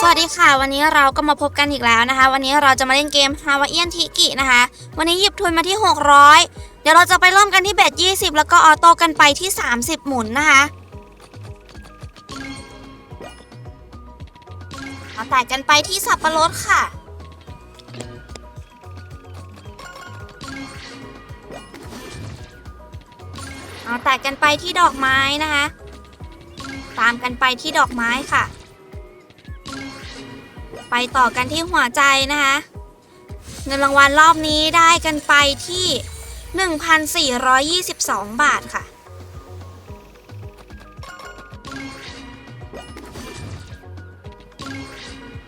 สวัสดีค่ะ วันนี้เราก็มาพบกันอีกแล้วนะคะ วันนี้เราจะมาเล่นเกม h a w a i i a n t i k i นะคะ วันนี้หยิบทุนมาที่ 600 เดี๋ยวเราจะไปเริ่มกันที่เบ็ด20 แล้วก็ออโต้กันไปที่ 30 หมุนนะคะเอาแตกกันไปที่สับปะรดค่ะ เอาแตกกันไปที่ดอกไม้นะคะ ตามกันไปที่ดอกไม้ค่ะ ไปต่อกันที่หัวใจนะคะ เงินรางวัลรอบนี้ได้กันไปที่ 1,422 บาทค่ะ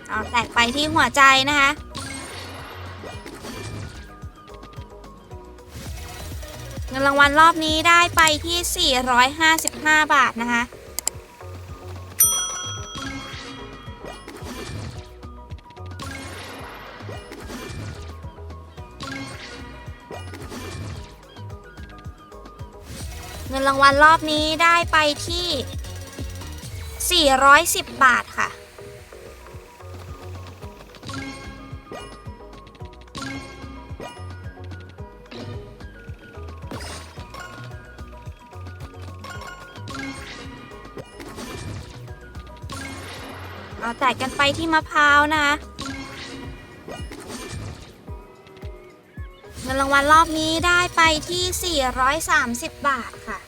เอาแตกไปที่หัวใจนะคะเงินรางวัลรอบนี้ได้ไปที่ 455 บาทนะคะ เงินรางวัลรอบนี้ได้ไปที่ 410 บาทค่ะ เอาแตกกันไปที่มะพร้าวนะคะ นรางวัลรอบนี้ได้ไปที่ 430 บาทค่ะ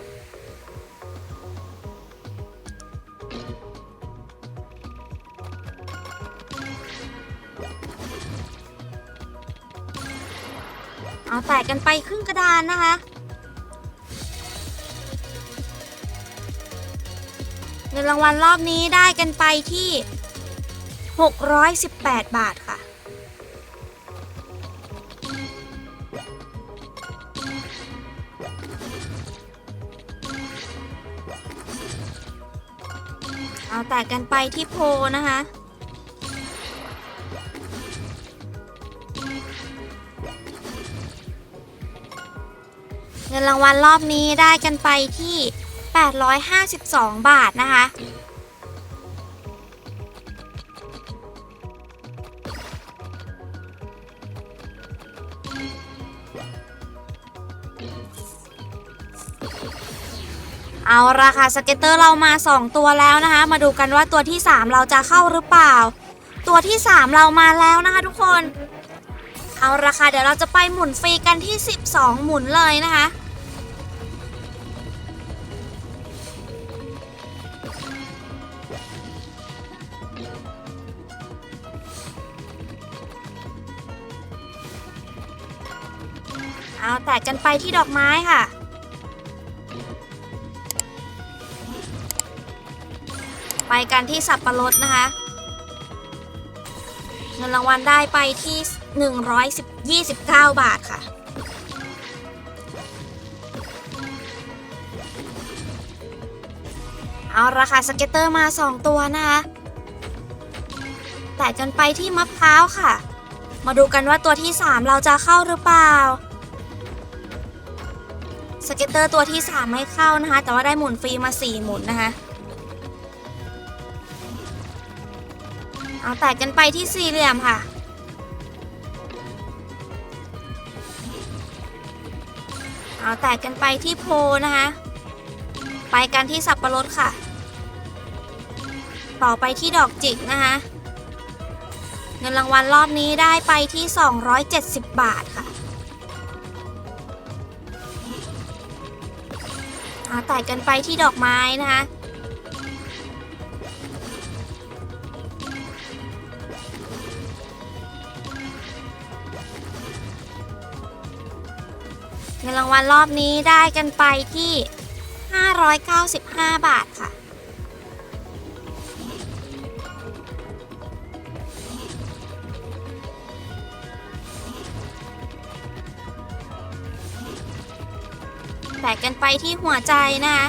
เอาแตกกันไปครึ่งกระดานนะคะเงินรางวัลรอบนี้ได้กันไปที่ 618 บาทค่ะ เอาแตกกันไปที่โพนะคะ เงินรางวัลรอบนี้ได้กันไปที่ 852 บาทนะคะ เอาราคาสเก็ตเตอร์เรามา 2 ตัวแล้วนะคะ มาดูกันว่าตัวที่ 3 เราจะเข้าหรือเปล่า ตัวที่ 3 เรามาแล้วนะคะทุกคน เอาราคาเดี๋ยวเราจะไปหมุนฟรีกันที่ 12 หมุนเลยนะคะเอาแตกกันไปที่ดอกไม้ค่ะ กันที่สับปะรดนะคะ เงินรางวัลได้ไปที่ 129 บาทค่ะ เอาราคาสเก็ตเตอร์มา 2 ตัวนะคะแต่จนไปที่มะพร้าวค่ะ มาดูกันว่าตัวที่ 3 เราจะเข้าหรือเปล่าสเก็ตเตอร์ตัวที่ 3 ไม่เข้านะคะ แต่ว่าได้หมุนฟรีมา 4 หมุนนะคะ เอาแตกกันไปที่สี่เหลี่ยมค่ะเอาแตกกันไปที่โพนะคะ ไปกันที่สับปะรดค่ะ ต่อไปที่ดอกจิกนะคะ เงินรางวัลรอบนี้ได้ไปที่ 270 บาทค่ะเอาแตกกันไปที่ดอกไม้นะคะ งินรางวัลรอบนี้ได้กันไปที่ 595 บาทค่ะ แตกกันไปที่หัวใจนะคะ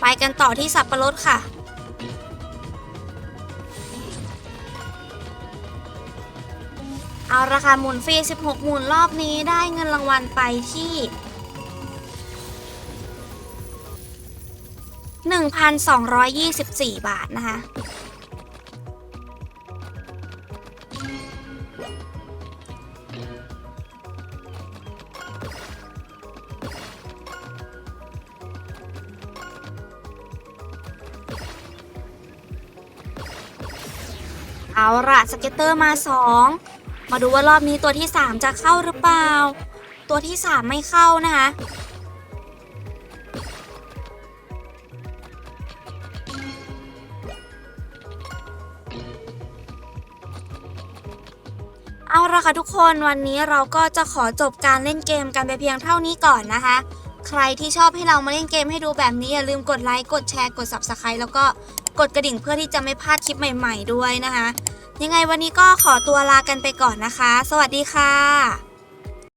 ไปกันต่อที่สับปะรดค่ะ เอาราคาหมุนฟรี 16 หมุนรอบนี้ได้เงินรางวัลไปที่ 1,224 บาทนะคะ เอาละสเก็ตเตอร์มา 2 มาดูว่ารอบนี้ตัวที่ 3 จะเข้าหรือเปล่า ตัวที่ 3 ไม่เข้านะคะเอาละค่ะทุกคนวันนี้เราก็จะขอจบการเล่นเกมกันไปเพียงเท่านี้ก่อนนะคะ ใครที่ชอบให้เรามาเล่นเกมให้ดูแบบนี้อย่าลืมกดไลค์กดแชร์กด Subscribe แล้วก็กดกระดิ่งเพื่อที่จะไม่พลาดคลิปใหม่ ๆ ด้วยนะคะ ยังไงวันนี้ก็ขอตัวลากันไปก่อนนะคะ สวัสดีค่ะ